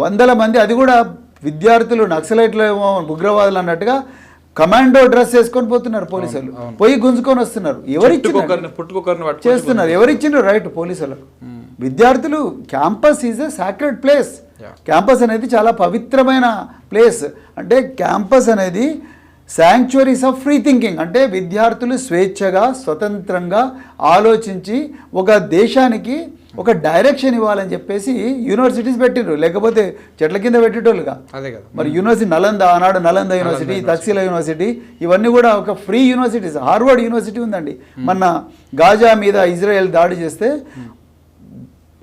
వందల మంది అది కూడా విద్యార్థులు నక్సలైట్లు ఏమో ఉగ్రవాదులు అన్నట్టుగా కమాండో డ్రెస్ వేసుకొని పోతున్నారు పోలీసులు. పోయి గుంజుకొని వస్తున్నారు. ఎవరిచ్చిన చేస్తున్నారు. ఎవరిచ్చిండ్రు? రైట్ పోలీసులకు. విద్యార్థులు campus is a sacred place. Campus అనేది చాలా పవిత్రమైన ప్లేస్ అంటే క్యాంపస్ అనేది శాంక్చురీస్ ఆఫ్ ఫ్రీ థింకింగ్ అంటే విద్యార్థులు స్వేచ్ఛగా స్వతంత్రంగా ఆలోచించి ఒక దేశానికి ఒక డైరెక్షన్ ఇవ్వాలని చెప్పేసి యూనివర్సిటీస్ పెట్టిండ్రు లేకపోతే చెట్ల కింద పెట్టేటోళ్ళుగా. అదే కదా. మరి యూనివర్సిటీ నలంద ఆనాడు నలంద యూనివర్సిటీ తక్షశిల యూనివర్సిటీ ఇవన్నీ కూడా ఒక ఫ్రీ యూనివర్సిటీస్ హార్వర్డ్ యూనివర్సిటీ ఉందండి. మొన్న గాజా మీద ఇజ్రాయెల్ దాడి చేస్తే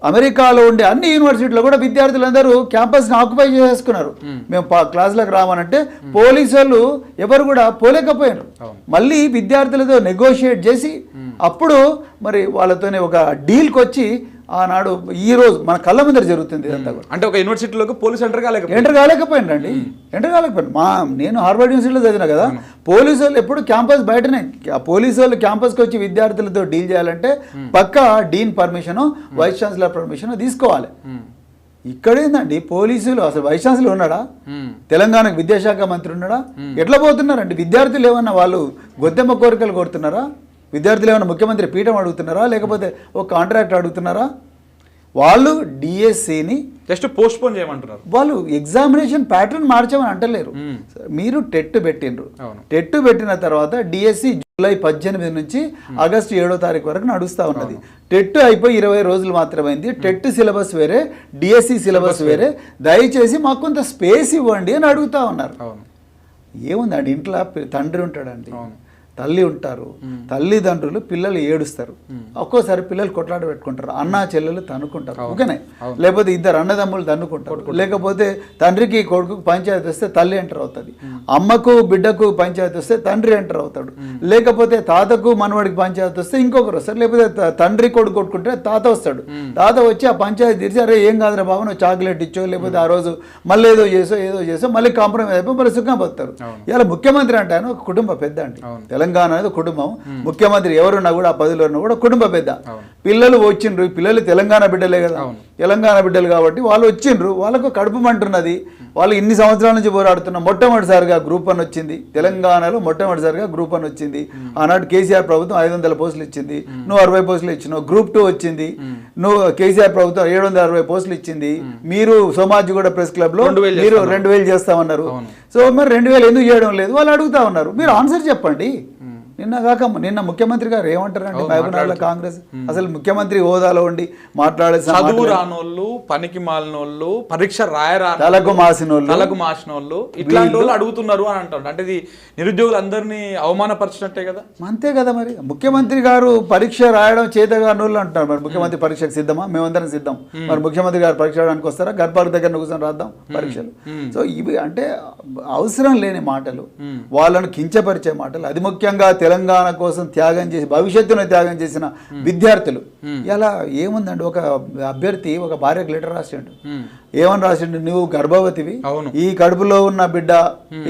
అమెరికాలో ఉండే అన్ని యూనివర్సిటీలో కూడా విద్యార్థులందరూ క్యాంపస్ని ఆక్యుపై చేసుకున్నారు. మేము. క్లాసులకు రామనంటే పోలీసు వాళ్ళు ఎవరు కూడా పోలేకపోయారు. మళ్ళీ విద్యార్థులతో నెగోషియేట్ చేసి అప్పుడు మరి వాళ్ళతోనే ఒక డీల్కి వచ్చి ఆనాడు ఈ రోజు మన కళ్ళ ముందర జరుగుతుంది ఇదంతా కూడా. అంటే ఒక యూనివర్సిటీలోకి పోలీస్ ఎంటర్ కాలేకపోయింది. ఎంటర్ కాలేకపోయినండి ఎంటర్ కాలేకపోయాను మా నేను హార్వర్డ్ యూనివర్సిటీలో చదివిన కదా పోలీసు వాళ్ళు ఎప్పుడు క్యాంపస్ బయటనే ఆ పోలీసు వాళ్ళు క్యాంపస్కి వచ్చి విద్యార్థులతో డీల్ చేయాలంటే పక్క dean permission vice chancellor permission తీసుకోవాలి. ఇక్కడేందండి పోలీసులు అసలు వైస్ ఛాన్సలర్ ఉన్నాడా? తెలంగాణకు విద్యాశాఖ మంత్రి ఉన్నాడా? ఎట్లా పోతున్నారండి? విద్యార్థులు ఏమన్నా వాళ్ళు గొద్దెమ్మ కోరికలు కోరుతున్నారా? విద్యార్థులు ఏమన్నా ముఖ్యమంత్రి పీఠం అడుగుతున్నారా? లేకపోతే ఒక కాంట్రాక్ట్ అడుగుతున్నారా? వాళ్ళు డిఎస్సిని జస్ట్ పోస్ట్ పోన్ చేయమంటున్నారు. వాళ్ళు ఎగ్జామినేషన్ ప్యాటర్న్ మార్చమని అంటలేరు. మీరు టెట్ పెట్టిండ్రు. అవును. టెట్ పెట్టిన తర్వాత డిఎస్సి జూలై పద్దెనిమిది నుంచి ఆగస్టు ఏడో తారీఖు వరకు నడుస్తూ ఉన్నది. టెట్ అయిపోయి ఇరవై రోజులు మాత్రమైంది. టెట్ సిలబస్ వేరే డిఎస్సి సిలబస్ వేరే. దయచేసి మాకు కొంత స్పేస్ ఇవ్వండి అని అడుగుతా ఉన్నారు. అవును. ఏముందండి ఇంట్లో తండ్రి ఉంటాడండి. అవును. తల్లి ఉంటారు. తల్లిదండ్రులు పిల్లలు ఏడుస్తారు. ఒక్కోసారి పిల్లలు కొట్లాట పెట్టుకుంటారు. అన్న చెల్లెలు తన్నుకుంటారు. ఓకేనే? లేకపోతే ఇద్దరు అన్నదమ్ములు తన్నుకుంటారు. లేకపోతే తండ్రికి కొడుకు పంచాయతీ వస్తే తల్లి ఎంటర్ అవుతుంది. అమ్మకు బిడ్డకు పంచాయతీ వస్తే తండ్రి ఎంటర్ అవుతాడు. లేకపోతే తాతకు మనవడికి పంచాయతీ వస్తే ఇంకొకరు వస్తారు. లేకపోతే తండ్రి కొడుకు కొట్టుకుంటే తాత వస్తాడు. తాత వచ్చి ఆ పంచాయతీ తీర్చి అరే ఏం కాదురా బాబు నువ్వు చాక్లెట్ ఇచ్చో లేకపోతే ఆ రోజు మళ్ళీ ఏదో చేసో ఏదో చేసో మళ్ళీ కాంప్రమైజ్ అయిపోయి మళ్ళీ సుఖం పోతారు. ఇలా ముఖ్యమంత్రి అంటే ఆయన ఒక కుటుంబ పెద్ద అండి. తెలంగాణ అనేది కుటుంబం. ముఖ్యమంత్రి ఎవరున్నా కూడా ఆ పదిలో ఉన్నా కూడా కుటుంబ పెద్ద. పిల్లలు వచ్చిండ్రు. ఈ పిల్లలు తెలంగాణ బిడ్డలే కదా. తెలంగాణ బిడ్డలు కాబట్టి వాళ్ళు వచ్చిండ్రు. వాళ్ళకు కడుపు మంటున్నది. వాళ్ళు ఇన్ని సంవత్సరాల నుంచి పోరాడుతున్న మొట్టమొదటిసారిగా గ్రూప్ వన్ వచ్చింది. తెలంగాణలో మొట్టమొదటిసారిగా గ్రూప్ వన్ వచ్చింది. ఆనాడు కేసీఆర్ ప్రభుత్వం ఐదు వందల పోస్టులు ఇచ్చింది. నువ్వు అరవై పోస్టులు ఇచ్చినావు. గ్రూప్ టూ వచ్చింది. నువ్వు కేసీఆర్ ప్రభుత్వం ఏడు వందల అరవై పోస్టులు ఇచ్చింది. మీరు సోమాజిగూడ ప్రెస్ క్లబ్లో మీరు రెండు వేలు చేస్తామన్నారు. సో మరి రెండు వేలు ఎందుకు చేయడం లేదు వాళ్ళు అడుగుతా ఉన్నారు. మీరు ఆన్సర్ చెప్పండి. నిన్న కాక నిన్న ముఖ్యమంత్రి గారు ఏమంటారండి మహబూబ్నగర్ కాంగ్రెస్ అసలు ముఖ్యమంత్రి హోదాలో ఉండి మాట్లాడేసిన చదువు రానోళ్ళు పనికి మాలినోళ్ళు పరీక్ష రాయరా తలకు మాసినోళ్ళు తలకు మాసినోళ్ళు ఇట్లాంటి వాళ్ళు అడుగుతున్నారు అని అంటారు. అంటే ఇది నిరుద్యోగులందరినీ అవమానపరిచినట్టే కదా? అంతే కదా మరి. ముఖ్యమంత్రి గారు పరీక్ష రాయడం చేతగాని వాళ్ళు అంటారు మరి ముఖ్యమంత్రి పరీక్షకు సిద్ధమా? మేమందరం సిద్ధం. మరి ముఖ్యమంత్రి గారు పరీక్ష రాయడానికి వస్తారా? గర్భాల దగ్గర కూర్చొని రాద్దాం పరీక్షలు. సో ఇవి అంటే అవసరం లేని మాటలు. వాళ్ళను కించపరిచే మాటలు. అది ముఖ్యంగా తెలంగాణ కోసం త్యాగం చేసి భవిష్యత్తును త్యాగం చేసిన విద్యార్థులు. ఇలా ఏముందండి? ఒక అభ్యర్థి ఒక భార్యకు లెటర్ రాసిండు. ఏమని రాసిండు? నువ్వు గర్భవతివి. ఈ కడుపులో ఉన్న బిడ్డ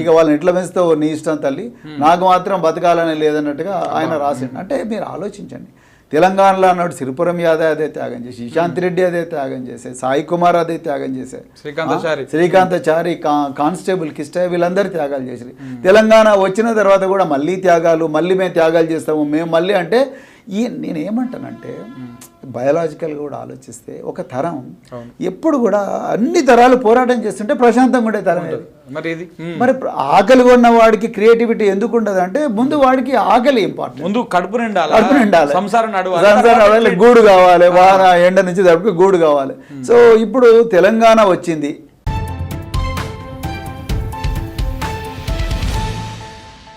ఇక వాళ్ళని ఎట్లా పెంచుతావు నీ ఇష్టం తల్లి? నాకు మాత్రం బతకాలని లేదన్నట్టుగా ఆయన రాసిండు. అంటే మీరు ఆలోచించండి. తెలంగాణలో అన్నాడు సిరిపురం యాదవ్ అదే త్యాగం చేసి ఇశాంత్ రెడ్డి అదే త్యాగం చేసే సాయి కుమార్ అదే త్యాగం చేసే. శ్రీకాంతాచారి శ్రీకాంతాచారి కానిస్టేబుల్ కిస్టే వీళ్ళందరూ త్యాగాలు చేసి. తెలంగాణ వచ్చిన తర్వాత కూడా మళ్ళీ త్యాగాలు మళ్ళీ మేము త్యాగాలు చేస్తాము. మేము మళ్ళీ అంటే ఈ నేను ఏమంటానంటే బయలాజికల్గా కూడా ఆలోచిస్తే ఒక తరం ఎప్పుడు కూడా అన్ని తరాలు పోరాటం చేస్తుంటే ప్రశాంతంగా ఉండే తరం మరి ఇది. మరి ఆకలి ఉన్న వాడికి క్రియేటివిటీ ఎందుకు ఉండదు అంటే ముందు వాడికి ఆకలి ఇంపార్టెంట్ ముందు కడుపు నిండాలి? కడుపు నిండాలి. సంసారం నడవాలి. సంసారం నడవాలి, గూడు కావాలి వాన ఎండ నుంచి తడుపు గూడు కావాలి. సో ఇప్పుడు తెలంగాణ వచ్చింది.